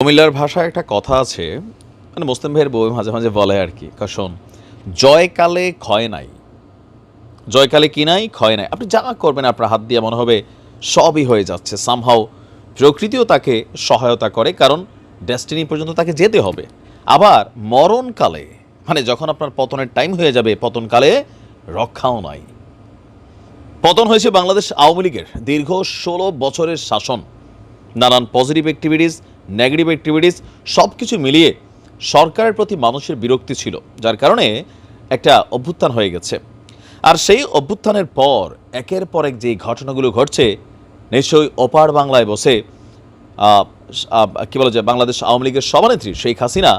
কুমিল্লার ভাষায় একটা কথা আছে মানে মুসলিম ভাইয়ের বই মাঝে মাঝে বলে আর কি শোন, জয়কালে ক্ষয় নাই। জয়কালে কি নাই? ক্ষয় নাই। আপনি যা করবেন, আপনার হাত দিয়ে মনে হবে সবই হয়ে যাচ্ছে। সামহাও প্রকৃতিও তাকে সহায়তা করে, কারণ ডেস্টিনি পর্যন্ত তাকে যেতে হবে। আবার মরণকালে মানে যখন আপনার পতনের টাইম হয়ে যাবে, পতনকালে রক্ষাও নাই। পতন হয়েছে বাংলাদেশ আওয়ামী লীগের দীর্ঘ ষোলো বছরের শাসন। নানান পজিটিভ অ্যাক্টিভিটিস নেগেটিভ অ্যাক্টিভিটিস সব কিছু মিলিয়ে সরকারের প্রতি মানুষের বিরক্তি ছিল, যার কারণে একটা অভ্যুত্থান হয়ে গেছে। আর সেই অভ্যুত্থানের পর, একের পর এক যে ঘটনাগুলো ঘটছে, নিশ্চয়ই ওপার বাংলায় বসে কি বলা যায় বাংলাদেশ আওয়ামী লীগের সভানেত্রী শেখ হাসিনা,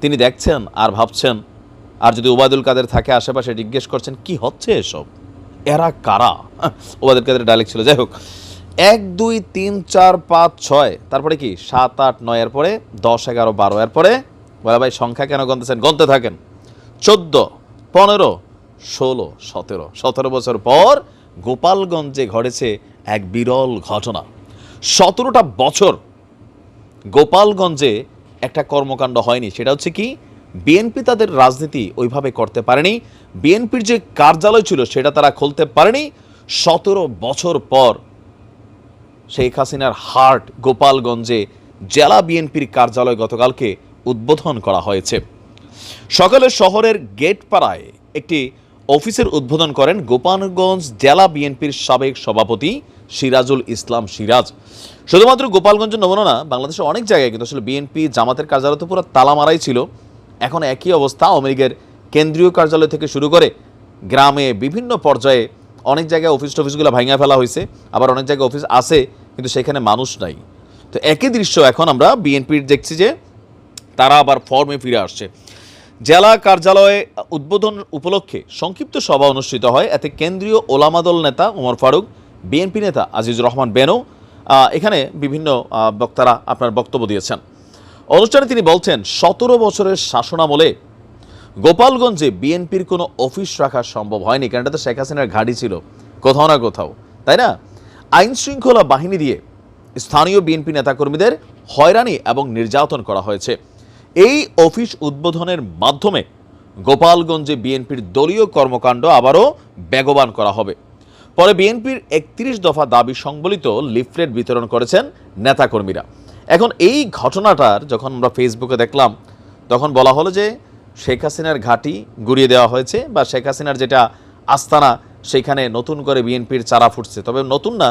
তিনি দেখছেন আর ভাবছেন, আর যদি ওবায়দুল কাদের থাকে আশেপাশে জিজ্ঞেস করছেন, কি হচ্ছে এসব? এরা কারা? ওবায়দুল কাদের ডায়লেক্ট ছিল, যাই হোক এক, দুই, তিন, চার, পাঁচ, ছয়। তারপরে কি? সাত, আট, নয় এর পরে দশ, এগারো, বারো এর পরে বলে ভাই, সংখ্যা কেন গনতেছেন? গনতে থাকেন। চোদ্দ, পনেরো, ষোলো, সতেরো। সতেরো বছর পর গোপালগঞ্জে ঘটেছে এক বিরল ঘটনা। সতেরোটা বছর গোপালগঞ্জে একটা কর্মকাণ্ড হয়নি। সেটা হচ্ছে কি? বিএনপি তাদের রাজনীতি ওইভাবে করতে পারেনি। বিএনপির যে কার্যালয় ছিল, সেটা তারা খুলতে পারেনি। সতেরো বছর পর শেখ হাসিনার হার্ট গোপালগঞ্জে জেলা বিএনপির কার্যালয় গতকালকে উদ্বোধন করা হয়েছে। সকালে শহরের গেটপাড়ায় একটি অফিসের উদ্বোধন করেন গোপালগঞ্জ জেলা বিএনপির সাবেক সভাপতি সিরাজুল ইসলাম সিরাজ। শুধুমাত্র গোপালগঞ্জ নমুনা না, বাংলাদেশের অনেক জায়গায় কিন্তু আসলে বিএনপি জামাতের কার্যালয় তো পুরো তালা মারাই ছিল। এখন একই অবস্থা আওয়ামী কেন্দ্রীয় কার্যালয় থেকে শুরু করে গ্রামে বিভিন্ন পর্যায়ে অনেক জায়গায় অফিস টফিসগুলো ভাঙা ফেলা হয়েছে আবার অনেক জায়গায় অফিস আছে, কিন্তু সেখানে মানুষ নাই। তো একই দৃশ্য এখন আমরা বিএনপির দেখছি যে তারা আবার ফর্মে ফিরে আসছে। জেলা কার্যালয়ে উদ্বোধন উপলক্ষে সংক্ষিপ্ত সভা অনুষ্ঠিত হয়। এতে কেন্দ্রীয় ওলামাদল নেতা ওমর ফারুক বিএনপি নেতা আজিজুর রহমান বেনো এখানে বিভিন্ন বক্তারা আপনার বক্তব্য দিয়েছেন। অনুষ্ঠানে তিনি বলছেন, সতেরো বছরের শাসনামলে গোপালগঞ্জে বিএনপির কোনো অফিস রাখা সম্ভব হয়নি। কারণ এটা তো শেখ হাসিনার ঘাঁটি ছিল। কোথাও না কোথাও। তাই না? আইন শৃঙ্খলা বাহিনী দিয়ে স্থানীয় বিএনপি নেতাকর্মীদের হয়রানি এবং নির্যাতন করা হয়েছে। এই অফিস উদ্বোধনের মাধ্যমে গোপালগঞ্জে বিএনপির দলীয় কর্মকাণ্ড আবারও বেগবান করা হবে। পরে বিএনপির একত্রিশ দফা দাবি সংবলিত লিফলেট বিতরণ করেছেন নেতাকর্মীরা। এখন এই ঘটনাটার যখন আমরা ফেসবুকে দেখলাম, তখন বলা হলো যে শেখ হাসিনার ঘাঁটি গুড়িয়ে দেওয়া হয়েছে বা শেখ হাসিনার যেটা আস্তানা, সেখানে নতুন করে বিএনপির চারা ফুটছে। তবে নতুন না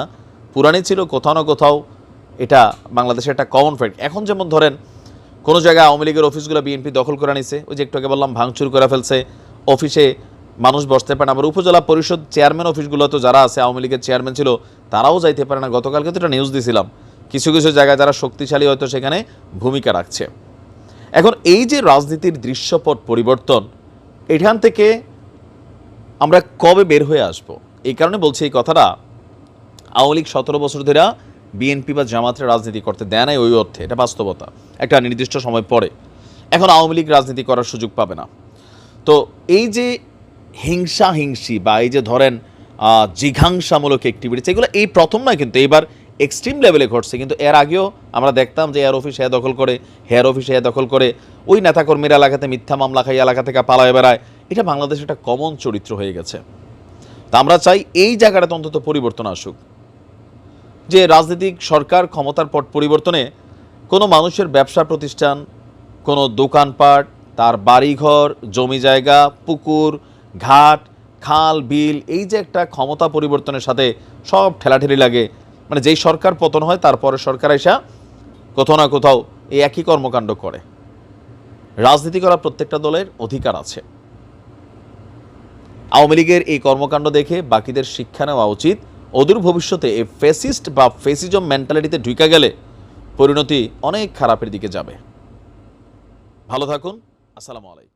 পুরানি ছিল কোথাও না কোথাও এটা বাংলাদেশের একটা কমন ফ্যাক্ট এখন যেমন ধরেন, কোনো জায়গায় আওয়ামী লীগের অফিসগুলো বিএনপি দখল করে নিছে, ওই যে একটু আগে বললাম, ভাঙচুর করে ফেলছে, অফিসে মানুষ বসতে পারে না। আবার উপজেলা পরিষদ চেয়ারম্যান অফিসগুলো তো যারা আছে, আওয়ামী লীগের চেয়ারম্যান ছিল, তারাও যাইতে পারে না। গতকালকে তো একটা নিউজ দিছিলাম। কিছু কিছু জায়গায় যারা শক্তিশালী হয়তো সেখানে ভূমিকা রাখছে। এখন এই যে রাজনীতির দৃশ্যপট পরিবর্তন, এখান থেকে আমরা কবে বের হয়ে আসব? এই কারণে বলছি এই কথাটা। আওয়ামী লীগ সতেরো বছর ধরে বিএনপি বা জামাতের রাজনীতি করতে দেয় নাই ওই অর্থে, এটা বাস্তবতা। একটা নির্দিষ্ট সময় পরে। এখন আওয়ামী লীগ রাজনীতি করার সুযোগ পাবে না। তো এই যে হিংসা হিংসি বা এই যে ধরেন জিঘাংসামূলক অ্যাক্টিভিটিস এগুলো এই প্রথম নয় কিন্তু এবার এক্সট্রিম লেভেলে ঘটছে। কিন্তু এর আগেও আমরা দেখতাম যে এয়ার অফিস হ্যাঁ দখল করে হেয়ার অফিস হ্যাঁ দখল করে, ওই নেতাকর্মীরা এলাকাতে মিথ্যা মামলা খাই এলাকা থেকে পালায় বেড়ায়। এটা বাংলাদেশের একটা কমন চরিত্র হয়ে গেছে। তা আমরা চাই এই জায়গাটাতে অন্তত পরিবর্তন আসুক। যে রাজনৈতিক সরকার ক্ষমতার পট পরিবর্তনে কোনো মানুষের ব্যবসা প্রতিষ্ঠান, কোনো দোকানপাট, তার বাড়িঘর, জমি জায়গা, পুকুর, ঘাট, খাল, বিল, এই যে একটা ক্ষমতা পরিবর্তনের সাথে সব ঠেলাঠেলি লাগে। মানে যেই সরকার পতন হয়, তারপরে সরকার এসা কোথাও না কোথাও এই একই কর্মকাণ্ড করে। রাজনীতি করা প্রত্যেকটা দলের অধিকার আছে। আওয়ামী লীগের এই কর্মকাণ্ড দেখে বাকিদের শিক্ষা নেওয়া উচিত। অদূর ভবিষ্যতে এই ফেসিস্ট বা ফেসিজম মেন্টালিটিতে ঢুকে গেলে পরিণতি অনেক খারাপের দিকে যাবে। ভালো থাকুন। আসসালামু আলাইকুম।